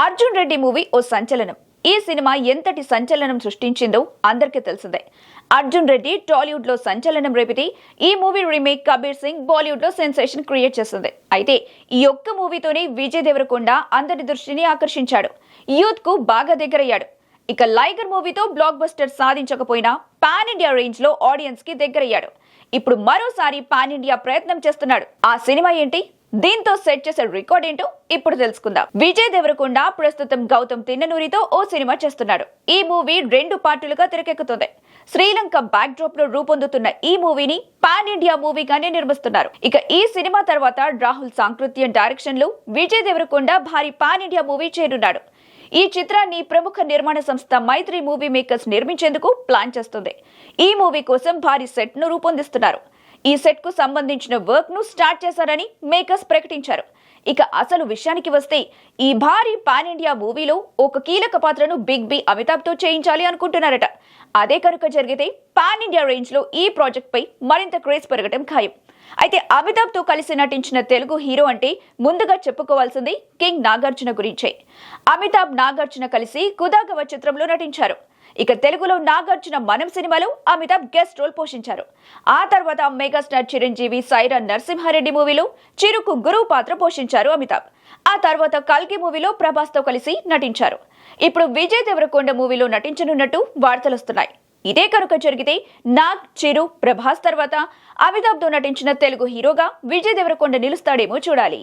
Arjun Reddy movie ఓ సంచలనం. ఈ cinema ఎంతటి సంచలనం సృష్టించిందో అందరికీ తెలిసిందే. అర్జున్ రెడ్డి టాలీవుడ్లో సంచలనం రేపితే ఈ మూవీ రీమేక్ కబీర్ సింగ్ బాలీవుడ్లో సెన్సేషన్ క్రియేట్ చేస్తుంది. అయితే ఈ ఒక్క మూవీతోనే విజయ్ దేవరకొండ అందరి దృష్టిని ఆకర్షించాడు. యూత్కు బాగా దగ్గరయ్యాడు. ఇక లైగర్ మూవీతో బ్లాక్ బస్టర్ సాధించకపోయినా పాన్ ఇండియా రేంజ్లో ఆడియన్స్కి దగ్గరయ్యాడు. ఇప్పుడు మరోసారి పాన్ ఇండియా ప్రయత్నం చేస్తున్నాడు. ఆ సినిమా ఏంటి? దీంతో సెట్ చేసే రికార్డ్ ఏంటో ఇప్పుడు తెలుసుకుందాం. విజయ్ దేవరకొండ ప్రస్తుతం గౌతమ్ తిన్ననూరితో ఓ సినిమా చేస్తున్నాడు. ఈ మూవీ రెండు పార్టీలుగా తెరకెక్కుతుంది. శ్రీలంక బ్యాక్ డ్రాప్లో రూపొందుతున్న ఈ మూవీని పాన్ ఇండియా మూవీగానే నిర్మిస్తున్నారు. ఇక ఈ సినిమా తర్వాత రాహుల్ సాంకృత్యం డైరెక్షన్లో విజయ్ దేవరకొండ భారీ పాన్ ఇండియా మూవీ చేరున్నాడు. ఈ చిత్రాన్ని ప్రముఖ నిర్మాణ సంస్థ మైత్రి మూవీ మేకర్స్ నిర్మించేందుకు ప్లాన్ చేస్తుంది. ఈ మూవీ కోసం భారీ సెట్ను రూపొందిస్తున్నారు. ఈ సెట్కు సంబంధించిన వర్క్ను స్టార్ట్ చేశారని మేకర్స్ ప్రకటించారు. ఇక అసలు విషయానికి వస్తే ఈ భారీ పాన్ ఇండియా మూవీలో ఒక కీలక పాత్రను బిగ్ బి అమితాబ్తో చేయించాలి అనుకుంటున్నారట. అదే కనుక జరిగితే పాన్ ఇండియా రేంజ్లో ఈ ప్రాజెక్ట్ పై మరింత క్రేజ్ పెరగడం ఖాయం. అయితే అమితాబ్తో కలిసి నటించిన తెలుగు హీరో అంటే ముందుగా చెప్పుకోవాల్సింది కింగ్ నాగార్జున గురించే. అమితాబ్ నాగార్జున కలిసి కుదాగవ చిత్రంలో నటించారు. ఇక తెలుగులో నాగార్జున మనం సినిమాలో అమితాబ్ గెస్ట్ రోల్ పోషించారు. ఆ తర్వాత మెగాస్టార్ చిరంజీవి సైరా నరసింహారెడ్డి మూవీలో చిరుకు గురువు పాత్ర పోషించారు అమితాబ్. ఆ తర్వాత కల్కి మూవీలో ప్రభాస్తో కలిసి నటించారు. ఇప్పుడు విజయ్ దేవరకొండ మూవీలో నటించనున్నట్టు వార్తలొస్తున్నాయి ఇదే కనుక జరిగితే నాగ్ చిరు ప్రభాస్ తర్వాత అమితాబ్తో నటించిన తెలుగు హీరోగా విజయ్ దేవరకొండ నిలుస్తాడేమో చూడాలి.